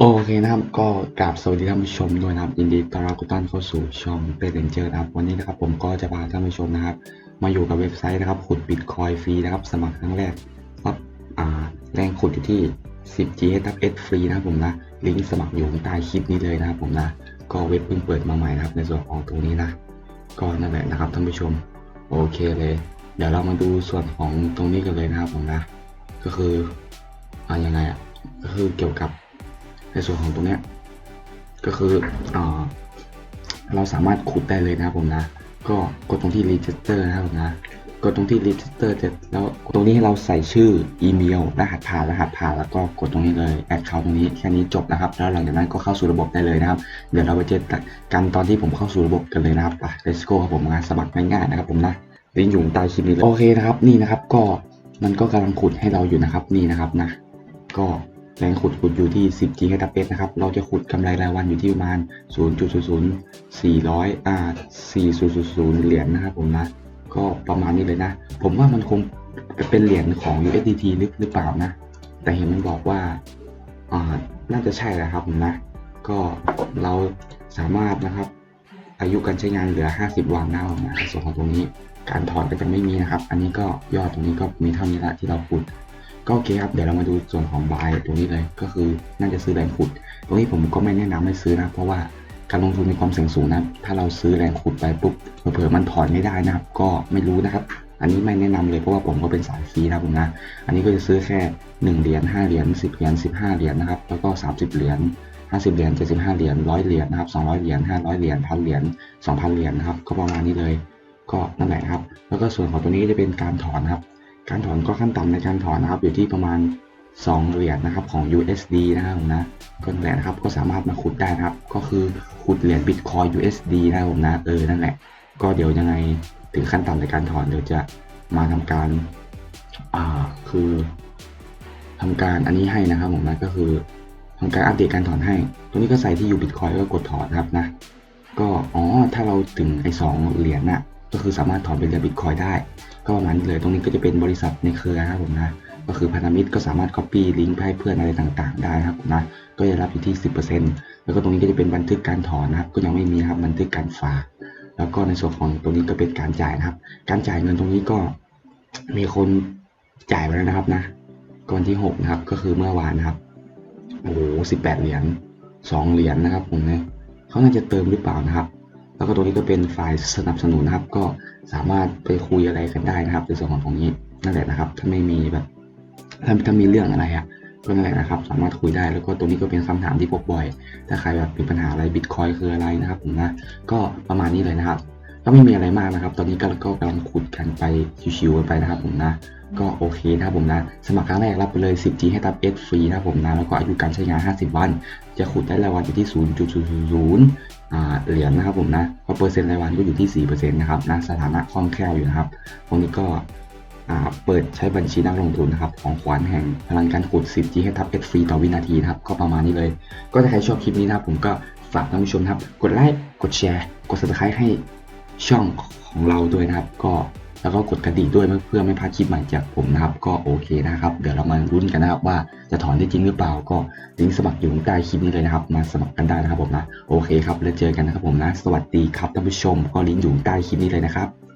โอเคนะครับก็กราบสวัสดีท่านผู้ชมด้วยนะครับยินดีต้อนรับทุกท่านเข้าสู่ช่องเป็นเรนเจอร์นะครับวันนี้นะครับผมก็จะพาท่านผู้ชมนะครับ มาอยู่กับเว็บไซต์นะครับขุดบิตคอยฟรีนะครับสมัครครั้งแรกครับอ่าแรงขุดอยู่ที่ 10 GHS ฟรีนะครับผมนะลิงก์สมัครอยู่ใต้คลิปนี้เลยนะครับผมนะก็เว็บเพิ่งเปิดมาใหม่นะครับในส่วนของตรงนี้นะก็นั่นแหละนะครับท่านผู้ชมโอเคเลย เดี๋ยวเรามาดูส่วนของตรงนี้กันเลยนะครับผมนะก็คืออ่ายังไงอะก็คือเกี่ยวกับ ในส่วนของตรงนี้ก็คืออเราสามารถขุดได้เลยนะครับผมนะ ก็กดตรงที่ register นะครับผมนะกดตรงที่ register เสร็จแล้วตรงนี้ให้เราใส่ชื่ออีเมลรหัสผ่านรหัสผ่านแล้วก็กดตรงนี้เลย add เขาตรงนี้แค่นี้จบนะครับ แล้วหลังจากนั้นก็เข้าสู่ระบบได้เลยนะครับ เดี๋ยวเราไปเจอกันตอนที่ผมเข้าสู่ระบบกันเลยนะครับไป let's go ครับผมงานสมัครง่ายๆนะครับผมนะลิงก์อยู่ใต้คลิปนี้เลยโอเคนะครับนี่นะครับก็มันก็กำลังขุดให้เราอยู่นะครับนี่นะครับนะ ก็ แรงขุดขุดอยู่ที่ 10 g h p นะครับ เราจะขุดกำไรรายวันอยู่ที่ประมาณ 0.00400อ่า4000 เหรียญนะครับผมนะ ก็ประมาณนี้เลยนะ ผมว่ามันคงเป็นเหรียญของ USDT หรือเปล่านะ แต่เห็นมันบอกว่าอ่าน่าจะใช่แหละครับผมนะ ก็เราสามารถนะครับ อายุการใช้งานเหลือ 50 วันนะครับผมนะส่วนของตรงนี้การถอนก็จะไม่มีนะครับ อันนี้ก็ยอดตรงนี้ก็มีเท่านี้ละที่เราขุด ก็โอเคครับ เดี๋ยวเรามาดูส่วนของบายตรงนี้เลย ก็คือน่าจะซื้อแรงขุด ตรงนี้ผมก็ไม่แนะนำให้ซื้อนะ เพราะว่าการลงทุนมีความเสี่ยงสูงนะ ถ้าเราซื้อแรงขุดไปปุ๊บ เผื่อๆมันถอนไม่ได้นะครับ ก็ไม่รู้นะครับ อันนี้ไม่แนะนำเลยเพราะว่าผมก็เป็นสายฟรีนะผมนะ อันนี้ก็จะซื้อแค่1เหรียญ5เหรียญ10เหรียญ15เหรียญนะครับ แล้วก็ 30 เหรียญ50เหรียญ75เหรียญ100เหรียญนะครับ200เหรียญ500เหรียญ1,000เหรียญ2,000เหรียญนะครับ ก็ประมาณนี้เลย ก็นั่นแหละครับ แล้วก็ส่วนของตัวนี้จะเป็นการถอนครับ การถอนก็ขั้นต่ำในการถอนนะครับ อยู่ที่ประมาณ 2 เหรียญนะครับของ USD นะครับผมนะก็นั่นแหละนะครับก็สามารถมาขุดได้นะครับ ก็คือขุดเหรียญ Bitcoin USD นะครับผมนะเออนั่นแหละ ก็เดี๋ยวยังไงถึงขั้นต่ำในการถอนเดี๋ยวจะมาทำการอ่าคือทำการอันนี้ให้นะครับผมนะก็คือทำการอัปเดตการถอนให้ ตรงนี้ก็ใส่ที่อยู่ Bitcoin ก็กดถอนนะครับนะ ก็อ๋อถ้าเราถึงไอ้สองเหรียญน่ะ ก็คือสามารถถอนเป็นเหรียญบิตคอยได้ ก็ประมาณนี้เลยตรงนี้ก็จะเป็นบริษัทในเครือนะครับผมนะก็คือพันธมิตรก็สามารถ Copy ลิงก์ให้เพื่อนอะไรต่างๆ ได้นะครับนะก็จะรับอยู่ที่ 10%แล้วก็ตรงนี้ก็จะเป็นบันทึกการถอนนะครับก็ยังไม่มีนะครับบันทึกการฝากแล้วก็ในส่วนของตรงนี้ก็เป็นการจ่ายนะครับ การจ่ายเงินตรงนี้ก็มีคนจ่ายไปแล้วนะครับนะก่อนที่หกนะครับ ก็คือเมื่อวานนะครับโอ้โหสิบแปดเหรียญสองเหรียญนะครับผมเนี่ยเขาน่าจะเติมหรือเปล่านะครับ แล้วก็ตรงนี้ก็เป็นฝ่ายสนับสนุนนะครับ ก็สามารถไปคุยอะไรกันได้นะครับในส่วนของตรงนี้นั่นแหละนะครับ ถ้าไม่มีแบบถ้าถ้ามีเรื่องอะไรอะก็นั่นแหละนะครับ สามารถคุยได้แล้วก็ตรงนี้ก็เป็นคำถามที่พบบ่อย ถ้าใครแบบมีปัญหาอะไรบิตคอยคืออะไรนะครับผมนะก็ประมาณนี้เลยนะครับก็ไม่มีอะไรมากนะครับ ตอนนี้ก็ก็กำลังขุดกันไปชิวๆกันไปนะครับผมนะก็โอเคนะครับผมนะ สมัครครั้งแรกรับไปเลย 10G ให้ตับ S ฟรีนะครับผมนะ แล้วก็อายุการใช้งาน 50 วัน จะขุดได้รายวันอยู่ที่ 0.00 เหรียญนะครับผมนะพอเปอร์เซ็นต์รายวันก็อยู่ที่4%นะครับนะสถานะคล่องแคล่วอยู่นะครับตรงนี้ก็เปิดใช้บัญชีนักลงทุนนะครับของขวานแห่งพลังการขุด 10G ให้ทับ S ฟรีต่อวินาทีนะครับก็ประมาณนี้เลย ก็ถ้าใครชอบคลิปนี้นะครับผมก็ฝากท่านผู้ชมนะครับ กดไลค์กดแชร์ กด subscribe ให้ช่องของเราด้วยนะครับ ก็ แล้วก็กดกระดิ่งด้วยเพื่อไม่พลาดคลิปใหม่จากผมนะครับ ก็โอเคนะครับ เดี๋ยวเรามารุ้นกันนะครับว่าจะถอนได้จริงหรือเปล่า ก็ลิงก์สมัครอยู่ใต้คลิปนี้เลยนะครับ มาสมัครกันได้นะครับผมนะ โอเคครับ แล้วเจอกันนะครับผมนะ สวัสดีครับท่านผู้ชม ก็ลิงก์อยู่ใต้คลิปนี้เลยนะครับ